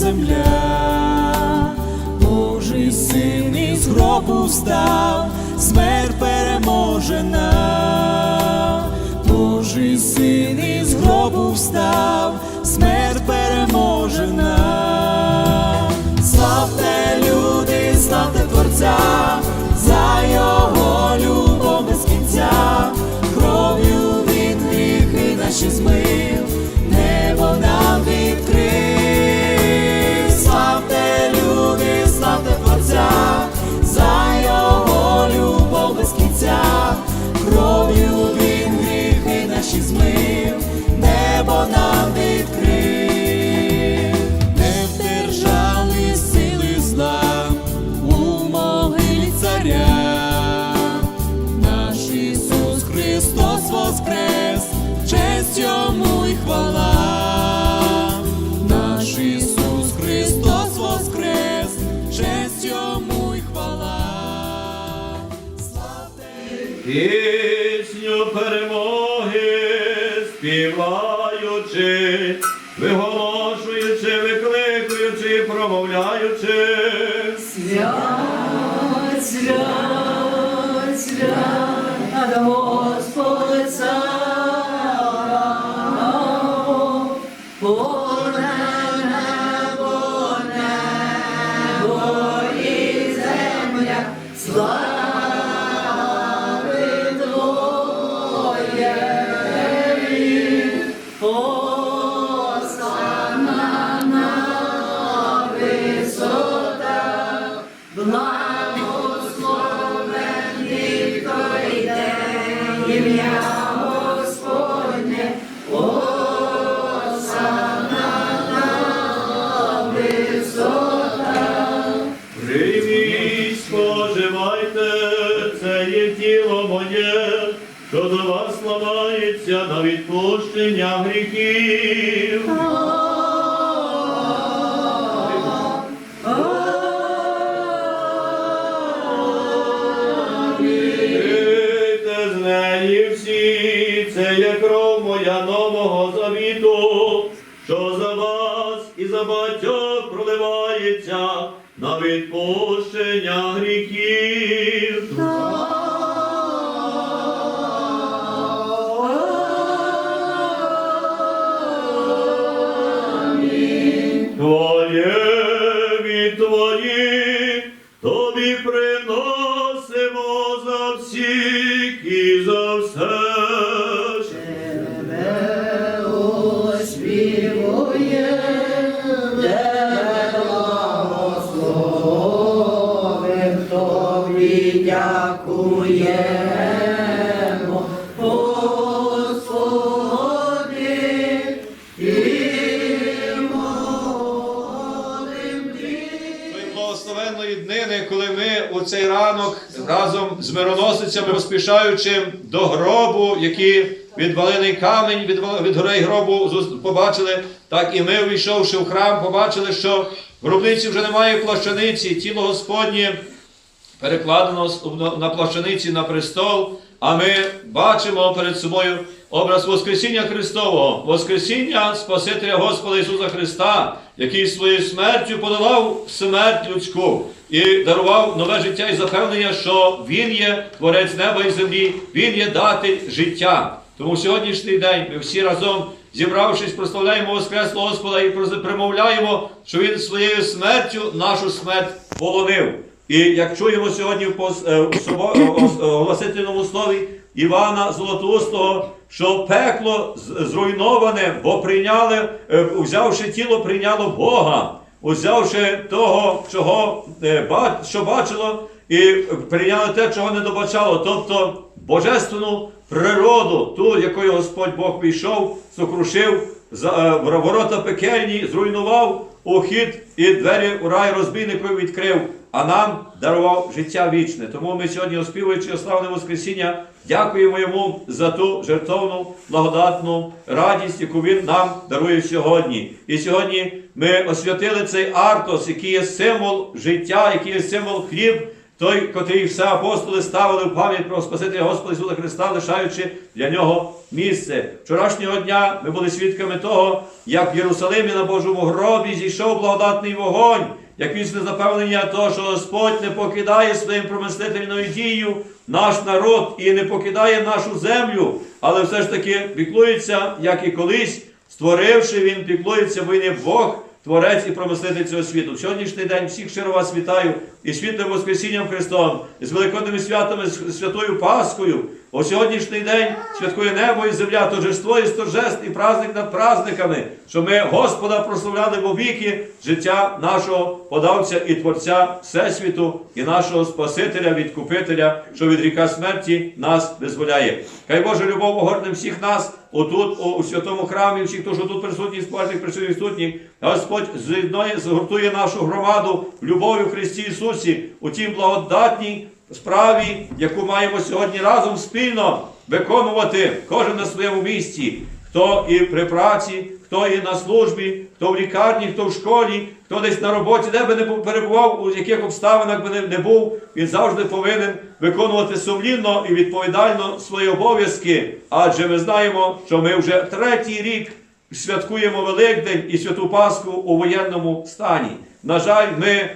земля, Божий син із гробу встав, смерть переможена, Божий син із гробу встав, смерть переможена. Славте люди, славте Творця, за його любов без кінця, кров'ю він гріхи наші змив, Пісню перемоги співаючи, виголошуючи, викликуючи, промовляючи. Свят, свят, свят, Господь цар, Боже відпущення гріхів. Пийте з неї всі, це є кров моя нового завіту, що за вас і за батьох проливається на відпущення гріхів. Поспішаючи до гробу, які відвалений камінь від, від горей гробу побачили, так і ми, увійшовши в храм, побачили, що в гробниці вже немає плащаниці, тіло Господнє перекладено на- плащаниці на престол, а ми бачимо перед собою образ Воскресіння Христового, Воскресіння Спасителя Господа Ісуса Христа, який своєю смертю подолав смерть людську і дарував нове життя і запевнення, що Він є творець неба і землі, Він є датель життя. Тому сьогоднішній день ми всі разом, зібравшись, прославляємо Воскреслого Господа і примовляємо, що Він своєю смертю нашу смерть полонив. І як чуємо сьогодні в е, е, е, оголосительному слові Івана Золотоустого, що пекло зруйноване, бо прийняли, взявши тіло, прийняло Бога, узявши того, чого, е, що бачило, і прийняли те, чого не добачало, тобто божественну природу, ту, якою Господь Бог війшов, сокрушив, е, ворота пекельні, зруйнував ухід і двері у рай розбійнику відкрив, а нам дарував життя вічне. Тому ми сьогодні, оспівуючи славне Воскресіння, дякуємо йому за ту жертовну, благодатну радість, яку він нам дарує сьогодні. І сьогодні ми освятили цей артос, який є символ життя, який є символ хліб той, котрий все апостоли ставили в пам'ять про Спасителя Господа Ісуса Христа, лишаючи для нього місце. Вчорашнього дня ми були свідками того, як в Єрусалимі на Божому гробі зійшов благодатний вогонь, як вічне запевнення того, що Господь не покидає своїм промислительною дією наш народ і не покидає нашу землю, але все ж таки піклується, як і колись, створивши він, піклується, бо є Бог. Творець і промислитель цього світу. В сьогоднішній день всіх щиро вас вітаю і світлим Воскресінням Христом, і з великодними святами, з святою Паскою. У сьогоднішній день святкує небо і земля, торжество і торжеств, і праздник над праздниками, що ми Господа прославляли во віки життя нашого подавця і Творця Всесвіту, і нашого Спасителя, відкупителя, що від ріка смерті нас визволяє. Хай Божа любов огорне всіх нас отут, у, святому храмі, всіх, хто що тут присутні, спортних присутніх. Господь з'єднує, згуртує нашу громаду в любові в Христі Ісусі, у тій благодатній справі, яку маємо сьогодні разом спільно виконувати кожен на своєму місці. Хто і при праці, хто і на службі, хто в лікарні, хто в школі, хто десь на роботі, де би не перебував, у яких обставинах би не, був, він завжди повинен виконувати сумлінно і відповідально свої обов'язки. Адже ми знаємо, що ми вже третій рік святкуємо Великдень і Святу Пасху у воєнному стані. На жаль, ми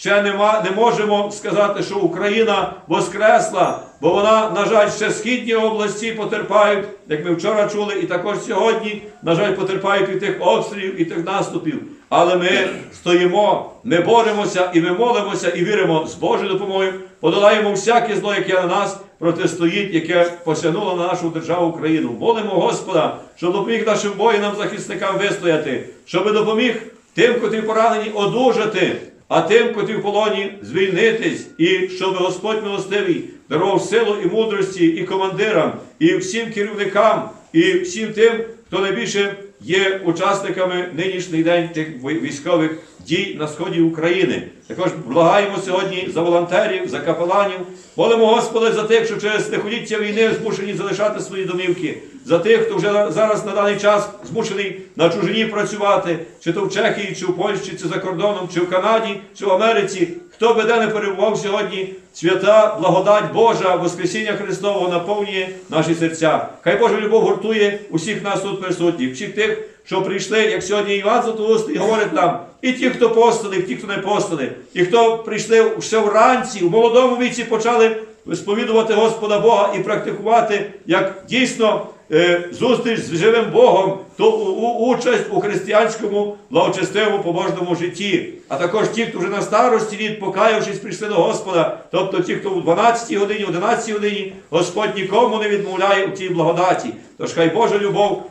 ще нема, не можемо сказати, що Україна воскресла, бо вона, на жаль, ще східні області потерпають, як ми вчора чули, і також сьогодні, на жаль, потерпають від тих обстрілів і тих наступів. Але ми стоїмо, ми боремося і ми молимося і віримо з Божою допомогою, подолаємо всяке зло, яке на нас протистоїть, яке посягнуло на нашу державу Україну. Молимо Господа, щоб допоміг нашим воїнам, захисникам вистояти, щоб допоміг тим, котрі поранені, одужати, а тим, котрі в полоні, звільнитись, і щоб Господь милостивий дарував силу і мудрості і командирам, і всім керівникам, і всім тим, хто найбільше є учасниками нинішній день тих військових дій на сході України. Також благаємо сьогодні за волонтерів, за капеланів. Молимо Господа за тих, що через стихоліття війни змушені залишати свої домівки, за тих, хто вже зараз на даний час змушений на чужині працювати, чи то в Чехії, чи в Польщі, чи за кордоном, чи в Канаді, чи в Америці. Хто би де не перебував сьогодні, свята, благодать Божа, Воскресіння Христового наповнює наші серця. Хай Божа любов гуртує усіх нас тут присутніх, всіх тих, що прийшли, як сьогодні Іван Златоустий говорить нам, і ті, хто постили, і ті, хто не постили, і хто прийшли ще вранці, у молодому віці почали сповідувати Господа Бога і практикувати як дійсно е, зустріч з живим Богом, то участь у християнському благочестивому побожному житті. А також ті, хто вже на старості літ, покаявшись, прийшли до Господа, тобто ті, хто в 12 годині, 11 годині, Господь нікому не відмовляє у тій благодаті. Тож хай Божа любов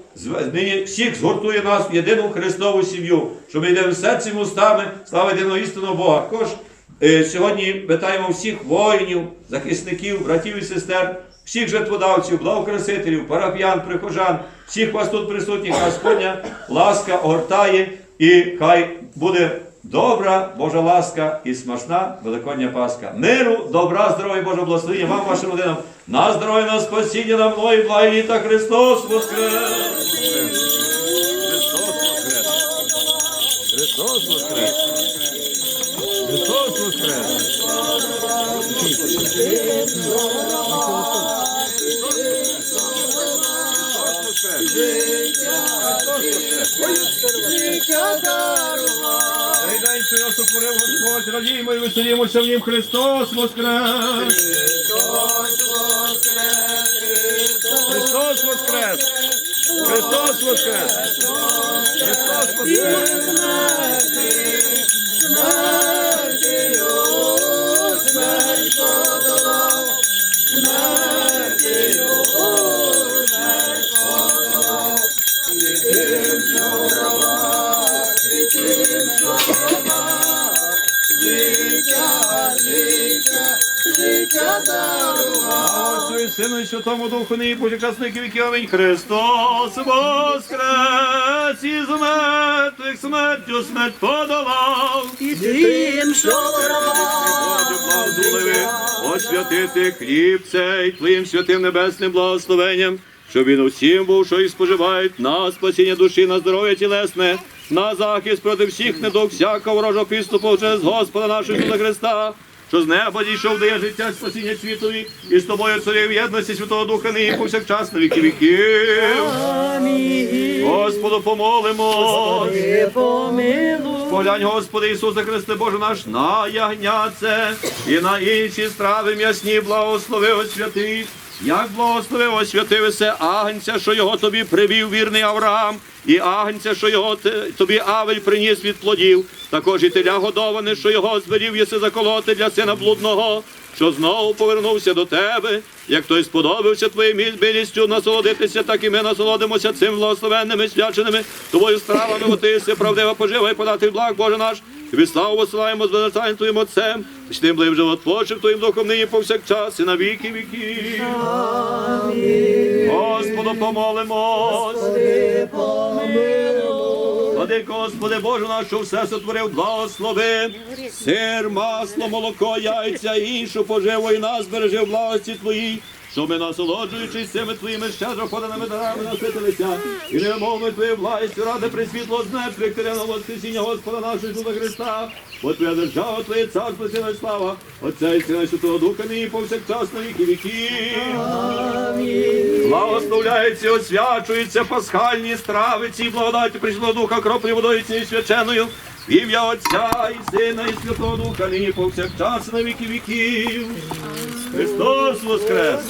нині всіх згуртує нас в єдину Христову сім'ю, що ми йдемо серцем устами, слава єдиного істинного Бога. Також Сьогодні вітаємо всіх воїнів, захисників, братів і сестер, всіх жертводавців, благокрасителів, парафіян, прихожан, всіх вас тут присутніх, Господня ласка огортає, і хай буде добра Божа ласка і смачна Великодня Пасха. Миру, добра, здоров'я, Божого благословення вам, вашим родинам, на здоров'я, на спасіння, на мною, благі літа Христос Воскрес! День, що сотворив Господь, радіємо і веселімося в нім Христос Воскрес! Христос Воскрес! Христос Воскрес! Христос Воскрес! Отцю і Святому Духу, нині повсякчасники віки. Амінь. Христос воскрес із мертвих смертю смерть подолав. І тим, що Боже, освятити хліб цей Твоїм святим небесним благословенням, щоб він усім був, що і споживають на спасіння душі, на здоров'я тілесне, на захист проти всіх недуг, всякого ворожого підступу через Господа нашого Ісуса Христа. Що з неба дійшов, дає життя спасіння світові, і з тобою царів в єдності Святого Духа нині повсякчас на віки віків. Господу помолимо. Поглянь, Господи Ісусе Христе Боже наш, на ягняце і на інші страви м'ясні благослови освяти. Як благословив освятив се агнця, що його тобі привів вірний Авраам, і агнця, що його тобі Авель приніс від плодів, також і теля годоване, що його звелів єси заколоти для сина блудного, що знову повернувся до тебе, як той сподобався твоїм білістю насолодитися, так і ми насолодимося цим благословенними свяченими. Тобою стравами, ти си правдива пожива і подати благ Боже наш. Тобі славу посилаємо з величанням Твоїм Отцем, і з тим блим животворчим Твоїм Духом нині повсякчас і на віки віки. Господу помолимось. Владико, Господи Боже наш, що все сотворив, благослови. Сир, масло, молоко, яйця іншу поживу і нас бережи в благості Твоїй. Що ми насолоджуючись цими твоїми щедро поданими дарами наситилися, і невмовно твоєю властю ради присвітло з неб, приктереного воскресіння Господа нашого Ісуса Христа, бо твоя держава, твоє царство, сила і слава, Отця і Сина Святого Духа, нині повсякчас на віки віків. Благословляється, освячуються пасхальні страви, ці благодаті прийшло духа кроплі водою цією свяченою. В ім'я Отця і Сина і Святого Духа, нині повсякчас на віки віків. Христос Воскрес!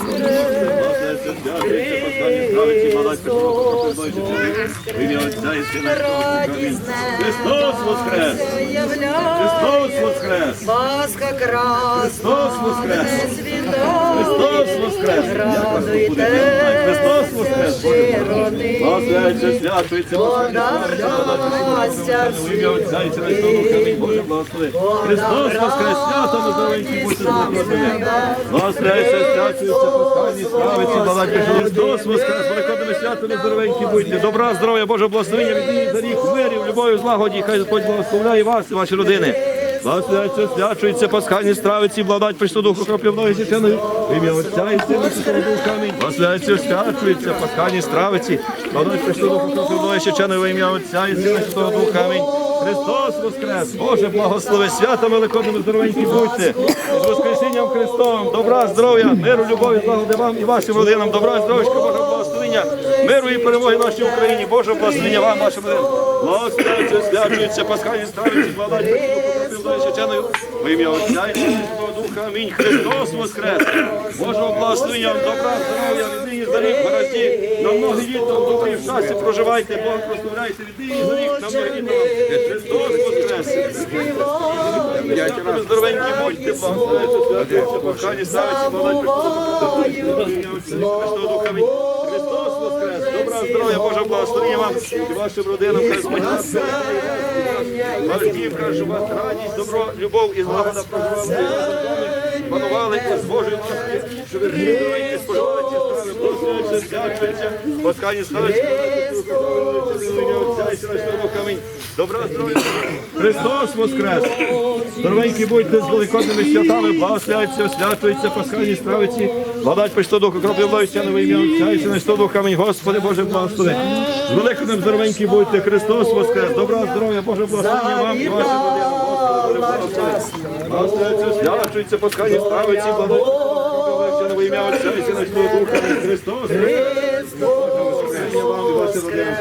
Христос Воскрес! Христос Воскрес! Пасха красна, Христос Воскрес! Христос Воскрес! Христос Воскрес! Благословляється, свячується, благословляється, в ім'я Отця і Сина і Духа, амінь. Боже, благослови. Христос Воскрес! Свято ми здоровенькі будьте благословені. Пасхальні. Христос Воскрес! Великодними святами здоровенькі будьте. Добра, здоров'я, Боже, благословення від рік, мирів, любові, злагоді. Хай Господь благословляє вас і ваші родини. Благословляється, свячується, пасхальні страви, ці благодать прийшло духу кропівної священою. В ім'я Отця і Сина Святого Духа. Благословляється, свячується, пасхальні страви, ці благодать прийшло духу кропівної священою. В ім'я Отця і Сина Святого Духа. Амінь. Христос Воскрес! Боже, благослови, свято великодними здоровенькі будьте. З Воскресінням Христом, добра, здоров'я, миру, любові, злагоди вам і вашим родинам. Добра, здоров'я, Божого благословення, миру і перемоги нашій Україні. Боже, благословення вам, вашим родинам. Благословляється, свячується, пасхальні ці благодать прийшло священою. Во ім'я Отця і Святого Духа. Амінь. Христос Воскрес! Божого благословення, добра, здоров'я, за рік, гаразді, на многі літ, в добрі в щасті проживайте, Бог прославляйте від нині за рік, на многі літ. Христос Воскрес! Дякую, здоровенькі будьте, благословляйте, похані ставиться, молодь, Христос. Христос Воскрес! Добра здоров'я, Боже благословення вам і вашим родинам, Господь ваш дім, каже, щоб у вас радість, добро, любов і злагода проживали. Панували з Божої ласки, що ви здоровенькі споживали ці страви, благословляються, свячуються, паскані ставиться, Отця і Сина і Святого Духа. Амінь. Добра здоров'я. Христос Воскрес! Здоровенькі будьте з великодними святами, благословляються, освячуються, пасхальні стравиці, благодать Престо Духа, кроплі власті, нове ім'я Отця і Сина і Святого Духа. Амінь. Господи Боже, благослови. З великодним здоровенькі будьте, Христос Воскрес! Добра здоров'я, Боже, благословення вам і вашим Господи. Благословляються, освячуються, пасхальні стравиці, благодать Престо ім'я Отця і Сина Святого Духа. Христос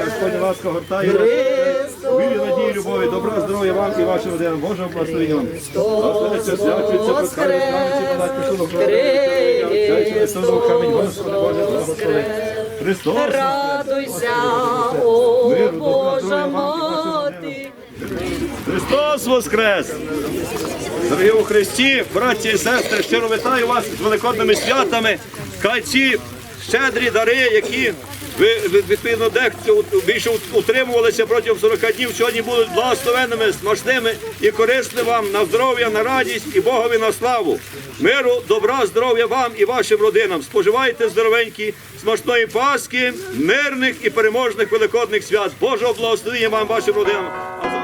Господь ласка гортає нас. Вірі, надії, любові, добра, здоров'я вам і вашим родинам. Божого благословення вам. Благословляється, свячується, пускає славиці, подать пошуну, Отця Духа, амінь. Господи Боже, благослови. Христос, Радуйся, о Божа здоров'я Христос Воскрес! Дорогі у Христі, браті і сестри, щиро вітаю вас з великодними святами. Хай ці щедрі дари, які ви відповідно дехто більше утримувалися протягом 40 днів, сьогодні будуть благословенними, смачними і корисними вам на здоров'я, на радість і Богові на славу. Миру, добра, здоров'я вам і вашим родинам. Споживайте здоровенькі, смачної Пасхи, мирних і переможних великодних свят. Божого благословення вам, вашим родинам.